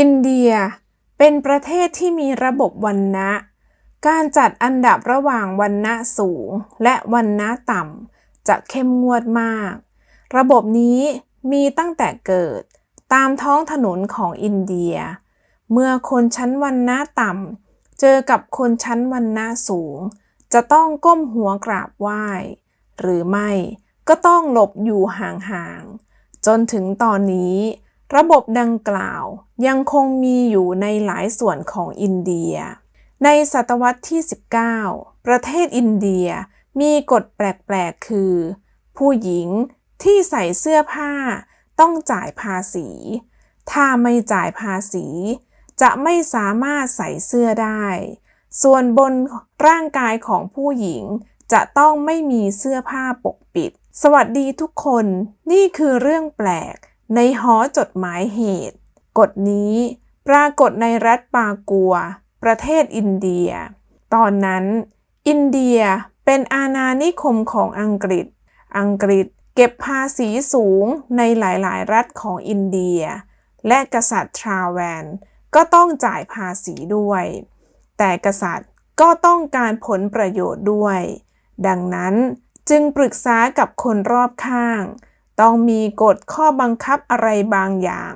อินเดียเป็นประเทศที่มีระบบวรรณะการจัดอันดับระหว่างวรรณะสูง และวรรณะต่ำจะเข้มงวดมาก ระบบนี้มีตั้งแต่เกิดตามท้องถนนของอินเดีย เมื่อคนชั้นวรรณะต่ำเจอกับคนชั้นวรรณะสูง จะต้องก้มหัวกราบไหว้ หรือไม่ก็ต้องหลบอยู่ห่างๆจนถึงตอนนี้ ระบบดังกล่าวยังคงมีอยู่ในหลายส่วนของอินเดีย ในศตวรรษที่ 19 ประเทศอินเดียมีกฎแปลกๆ คือ ผู้หญิงที่ใส่เสื้อผ้าต้องจ่ายภาษี ถ้าไม่จ่ายภาษี จะไม่สามารถใส่เสื้อได้ ส่วนบนร่างกายของผู้หญิงจะต้องไม่มีเสื้อผ้าปกปิด สวัสดีทุกคน นี่คือเรื่องแปลก ในหอจดหมายเหตุ กฎนี้ปรากฏในรัฐปากัว ประเทศอินเดีย ตอนนั้น อินเดียเป็นอาณานิคมของอังกฤษ อังกฤษเก็บภาษีสูงในหลายๆ รัฐของอินเดีย และกษัตริย์ทราแวนก็ต้องจ่ายภาษีด้วย แต่กษัตริย์ก็ต้องการผลประโยชน์ด้วย ดังนั้นจึงปรึกษากับคนรอบข้าง ต้องมีกฎข้อบังคับอะไรบางอย่าง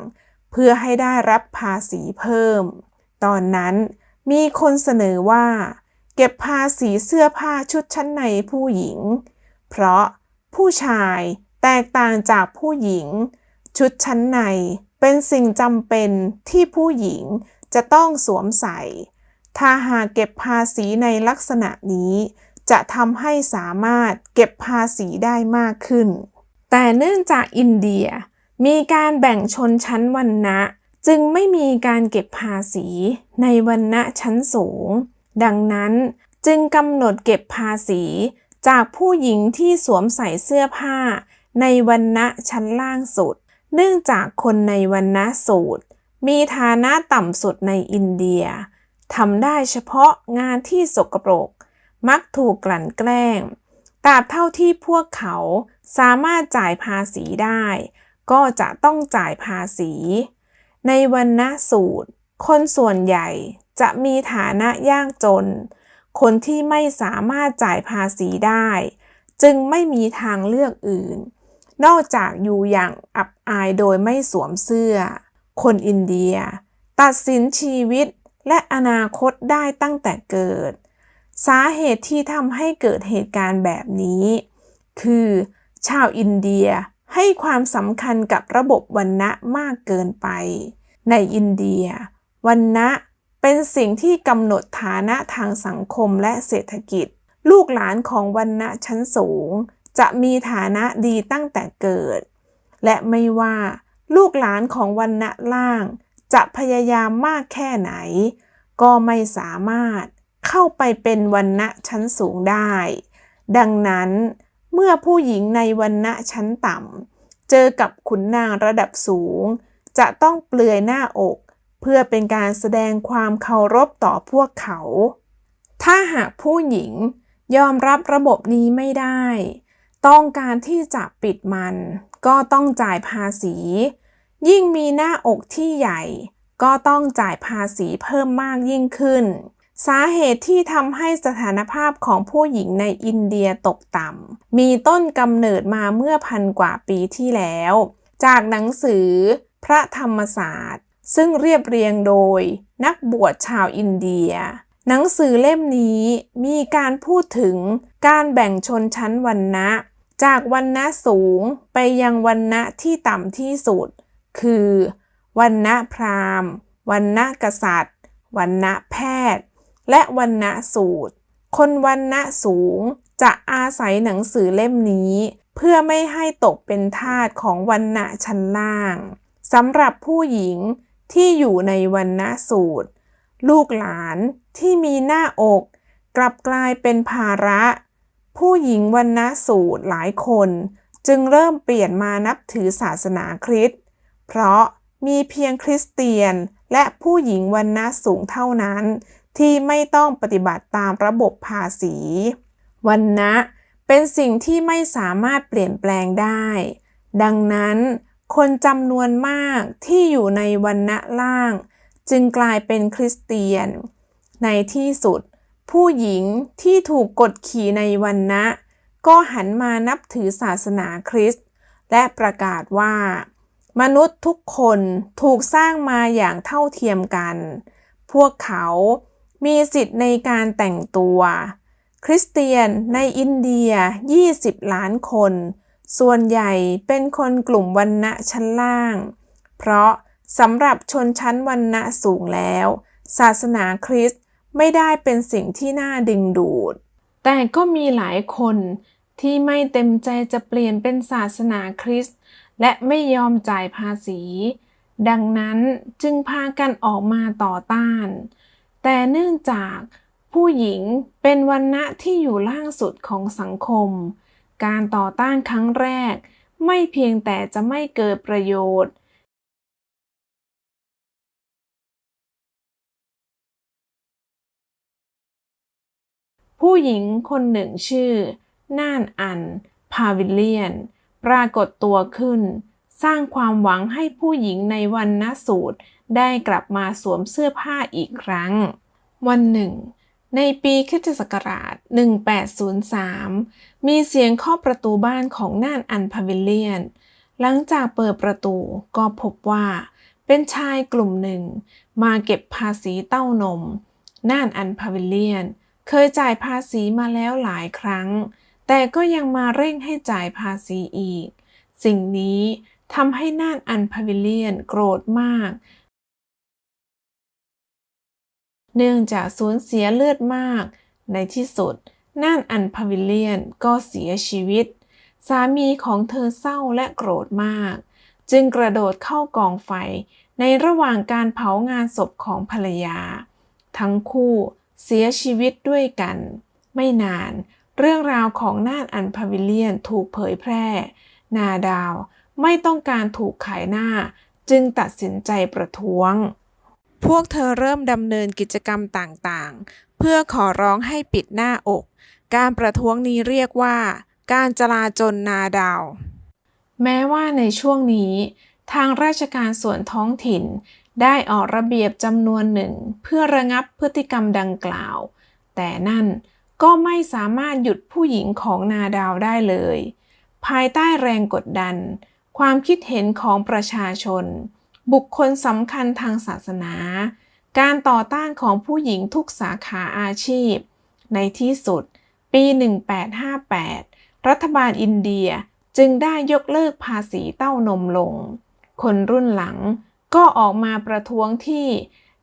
เพื่อให้ได้รับภาษีเพิ่ม ตอนนั้นมีคนเสนอว่า เก็บภาษีเสื้อผ้าชุดชั้นในผู้หญิง เพราะผู้ชายแตกต่างจากผู้หญิง ชุดชั้นในเป็นสิ่งจำเป็นที่ผู้หญิงจะต้องสวมใส่ ถ้าหากเก็บภาษีในลักษณะนี้ จะทำให้สามารถเก็บภาษีได้มากขึ้น แต่เนื่องจากอินเดียมีการแบ่งชนชั้นวรรณะ จึงไม่มีการเก็บภาษีในวรรณะชั้นสูง ดังนั้นจึงกำหนดเก็บภาษีจากผู้หญิงที่สวมใส่เสื้อผ้า ในวรรณะชั้นล่างสุด เนื่องจากคนในวรรณะสูตร มีฐานะต่ำสุดในอินเดียทำได้เฉพาะงานที่สกปรก มักถูกกลั่นแกล้งตราบเท่าที่พวกเขา สามารถจ่ายภาษีได้ ก็จะต้องจ่ายภาษี ในวรรณะสูตร คนส่วนใหญ่จะมีฐานะยากจน คนที่ไม่สามารถจ่ายภาษีได้ จึงไม่มีทางเลือกอื่น นอกจากอยู่อย่างอับอายโดยไม่สวมเสื้อ คนอินเดีย ตัดสินชีวิตและอนาคตได้ตั้งแต่เกิด สาเหตุที่ทำให้เกิดเหตุการณ์แบบนี้ คือ ชาวอินเดียให้ความสำคัญกับระบบวรรณะมากเกินไป ในอินเดียวรรณะเป็นสิ่งที่กำหนดฐานะทางสังคมและเศรษฐกิจ ลูกหลานของวรรณะชั้นสูง จะมีฐานะดีตั้งแต่เกิด และไม่ว่าลูกหลานของวรรณะล่าง จะพยายามมากแค่ไหน ก็ไม่สามารถเข้าไปเป็นวรรณะชั้นสูงได้ ดังนั้น เมื่อผู้หญิงในวรรณะชั้นต่ำเจอกับขุนนางระดับสูง จะต้องเปลือยหน้าอก เพื่อเป็นการแสดงความเคารพต่อพวกเขา ถ้าหากผู้หญิงยอมรับระบบนี้ไม่ได้ ต้องการที่จะปิดมัน ก็ต้องจ่ายภาษี ยิ่งมีหน้าอกที่ใหญ่ ก็ต้องจ่ายภาษีเพิ่มมากยิ่งขึ้น สาเหตุที่ทำให้สถานภาพของผู้หญิงในอินเดียตกต่ำ มีต้นกำเนิดมาเมื่อพันกว่าปีที่แล้ว จากหนังสือพระธรรมศาสตร์ ซึ่งเรียบเรียงโดยนักบวชชาวอินเดีย หนังสือเล่มนี้มีการพูดถึงการแบ่งชนชั้นวรรณะ จากวรรณะสูงไปยังวรรณะที่ต่ำที่สุด คือวรรณะพราหมณ์วรรณะกษัตริย์วรรณะแพทย์ และวรรณะสูตร คนวรรณะสูงจะอาศัยหนังสือเล่มนี้ เพื่อไม่ให้ตกเป็นทาสของวรรณะชั้นล่างสำหรับผู้หญิงที่อยู่ในวรรณะสูตร ลูกหลานที่มีหน้าอก กลับกลายเป็นภาระ ผู้หญิงวรรณะสูตรหลายคน จึงเริ่มเปลี่ยนมานับถือศาสนาคริสต์เพราะมีเพียงคริสเตียนและผู้หญิงวรรณะสูงเท่านั้น ที่ไม่ต้องปฏิบัติตามระบบภาษีวรรณะเป็นสิ่งที่ไม่สามารถเปลี่ยนแปลงได้ ดังนั้น คนจำนวนมากที่อยู่ในวันณะล่าง จึงกลายเป็นคริสเตียน ในที่สุด ผู้หญิงที่ถูกกดขี่ในวันณะก็หันมานับถือศาสนาคริสต์และประกาศว่า มนุษย์ทุกคนถูกสร้างมาอย่างเท่าเทียมกัน พวกเขา มีสิทธิ์ในการแต่งตัว คริสเตียนในอินเดีย 20 ล้านคน ส่วนใหญ่เป็นคนกลุ่มวันณะชั้นล่าง เพราะสำหรับชนชั้นวันณะสูงแล้ว ศาสนาคริสต์ไม่ได้เป็นสิ่งที่น่าดึงดูด แต่ก็มีหลายคนที่ไม่เต็มใจจะเปลี่ยนเป็นศาสนาคริสต์และไม่ยอมจ่ายภาษี ดังนั้นจึงพากันออกมาต่อต้าน แต่เนื่องจากผู้หญิงเป็นวันณะที่อยู่ล่างสุดของสังคม การต่อต้านครั้งแรก ไม่เพียงแต่จะไม่เกิดประโยชน์ ผู้หญิงคนหนึ่งชื่อ น่านอัน พาวิเลียน ปรากฏตัวขึ้น สร้างความหวังให้ผู้หญิงในวันนสูตร ได้กลับมาสวมเสื้อผ้าอีกครั้ง วันหนึ่ง ในปีคิศักราช1803 มีเสียงเคาะประตูบ้านของน่านอันพาวิเลียน หลังจากเปิดประตูก็พบว่า เป็นชายกลุ่มหนึ่ง มาเก็บภาษีเต้านม น่านอันพาวิเลียน เคยจ่ายภาษีมาแล้วหลายครั้ง แต่ก็ยังมาเร่งให้จ่ายภาษีอีก สิ่งนี้ ทำให้น่านอันพาวิเลียนโกรธมาก เนื่องจากสูญเสียเลือดมาก ในที่สุด น่านอันพาวิเลียนก็เสียชีวิต สามีของเธอเศร้าและโกรธมาก จึงกระโดดเข้ากองไฟ ในระหว่างการเผางานศพของภรรยา ทั้งคู่เสียชีวิตด้วยกัน ไม่นาน เรื่องราวของน่านอันพาวิเลียนถูกเผยแพร่ นาดาว ไม่ต้องการถูกขายหน้า จึงตัดสินใจประท้วง พวกเธอเริ่มดำเนินกิจกรรมต่างๆ เพื่อขอร้องให้ปิดหน้าอก การประท้วงนี้เรียกว่า การจลาจลนาดาว แม้ว่าในช่วงนี้ ทางราชการส่วนท้องถิ่นได้ออกระเบียบจำนวนหนึ่งเพื่อระงับพฤติกรรมดังกล่าว แต่นั่นก็ไม่สามารถหยุดผู้หญิงของนาดาวได้เลย ภายใต้แรงกดดัน ความคิดเห็นของประชาชน บุคคลสำคัญทางศาสนา การต่อต้านของผู้หญิงทุกสาขาอาชีพ ในที่สุด ปี 1858 รัฐบาลอินเดียจึงได้ยกเลิกภาษีเต้านมลง คนรุ่นหลังก็ออกมาประท้วงที่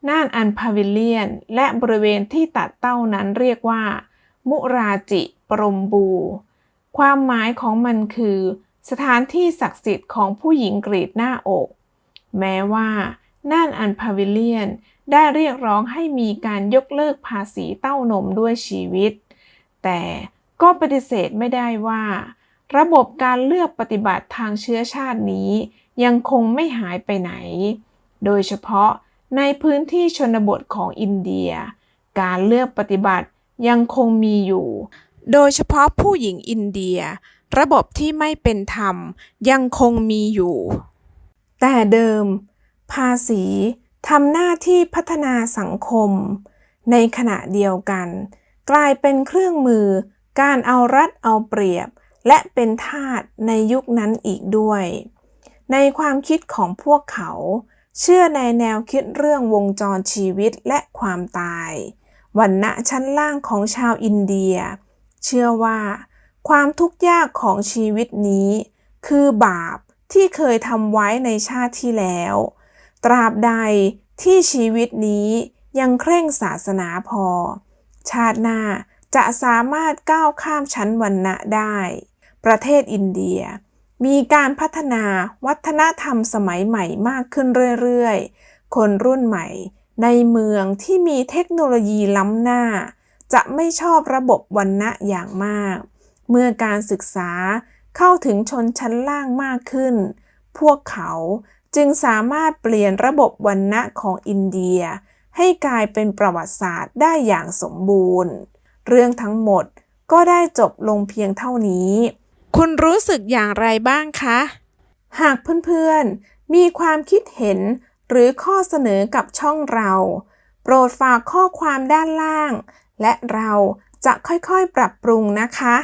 น่านอันพาวิเลียน และบริเวณที่ตัดเต้านั้นเรียกว่า มุราจิปรมบู ความหมายของมันคือ สถานที่ศักดิ์สิทธิ์ของผู้หญิงกรีดหน้าอก แม้ว่าน่านอันพาวิเลียนได้เรียกร้องให้มีการยกเลิกภาษีเต้านมด้วยชีวิต แต่ก็ปฏิเสธไม่ได้ว่า ระบบการเลือกปฏิบัติทางเชื้อชาตินี้ ยังคงไม่หายไปไหน โดยเฉพาะในพื้นที่ชนบทของอินเดีย การเลือกปฏิบัติยังคงมีอยู่ โดยเฉพาะผู้หญิงอินเดีย ระบบที่ไม่เป็นธรรมยังคงมีอยู่ แต่เดิม ภาษีทำหน้าที่พัฒนาสังคม ในขณะเดียวกัน กลายเป็นเครื่องมือ การเอารัดเอาเปรียบ และเป็นทาสในยุคนั้นอีกด้วย ในความคิดของพวกเขา เชื่อในแนวคิดเรื่องวงจรชีวิตและความตายวันณะชั้นล่างของชาวอินเดีย เชื่อว่า ความทุกข์ยากของชีวิตนี้ คือบาปที่เคยทำไว้ในชาติที่แล้ว ตราบใดที่ชีวิตนี้ยังเคร่งศาสนาพอ ชาติหน้าจะสามารถก้าวข้ามชั้นวรรณะได้ ประเทศอินเดีย มีการพัฒนาวัฒนธรรมสมัยใหม่มากขึ้นเรื่อยๆ คนรุ่นใหม่ในเมืองที่มีเทคโนโลยีล้ำหน้า จะไม่ชอบระบบวันณะอย่างมาก เมื่อการศึกษาเข้าถึงชนชั้นล่างมากขึ้น พวกเขาจึงสามารถเปลี่ยนระบบวันณะของอินเดีย ให้กลายเป็นประวัติศาสตร์ได้อย่างสมบูรณ์ เรื่องทั้งหมดก็ได้จบลงเพียงเท่านี้ คุณรู้สึกอย่างไรบ้างคะ หากเพื่อนๆ มีความคิดเห็นหรือข้อเสนอกับช่องเรา โปรดฝากข้อความด้านล่าง และเราจะค่อยๆปรับปรุงนะคะ